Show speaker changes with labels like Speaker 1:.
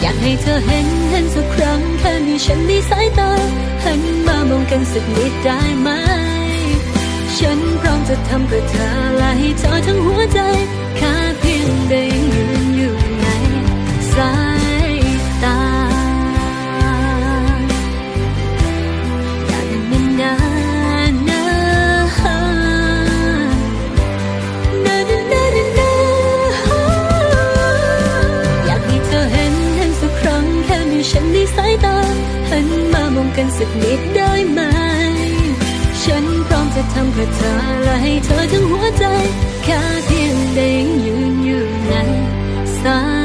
Speaker 1: อยากให้เธอเห็นเห็นสักครั้งแค่มีฉันในสายตาหันมามองกันสักนิดได้ไหม ฉันพร้อมจะทำเพื่อเธอและให้เธอทั้งหัวใจ ฉันในสายตาหันมามองกันสักนิดได้ไหม ฉันพร้อมจะทำเพื่อเธอและให้เธอทั้งหัว